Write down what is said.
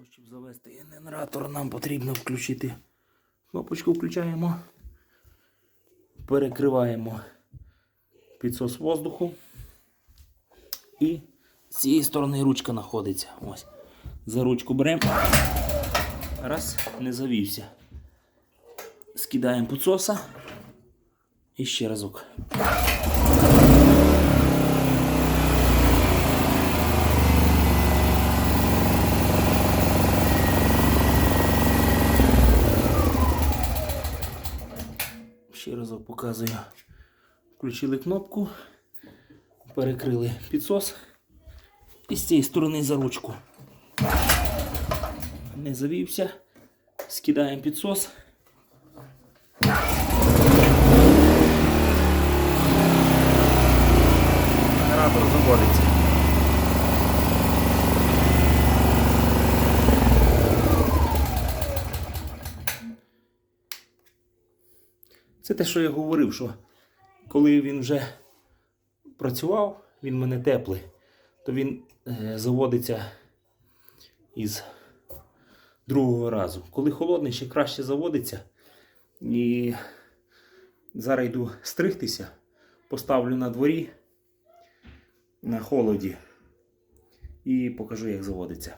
того, щоб завести генератор, нам потрібно включити кнопочку включаємо, перекриваємо підсос воздуху. І з цієї сторони ручка знаходиться. Ось. За ручку беремо. Раз, не завівся. Скидаємо підсоса. І ще разок. Разок показую. Включили кнопку, перекрили підсос і з цієї сторони за ручку. Не завівся. Скидаємо підсос. Генератор заводиться. Це те, що я говорив, що коли він вже працював, він мене теплий, то він е, заводиться із другого разу. Коли холодний, ще краще заводиться. І зараз йду стригтися, поставлю на дворі на холоді і покажу, як заводиться.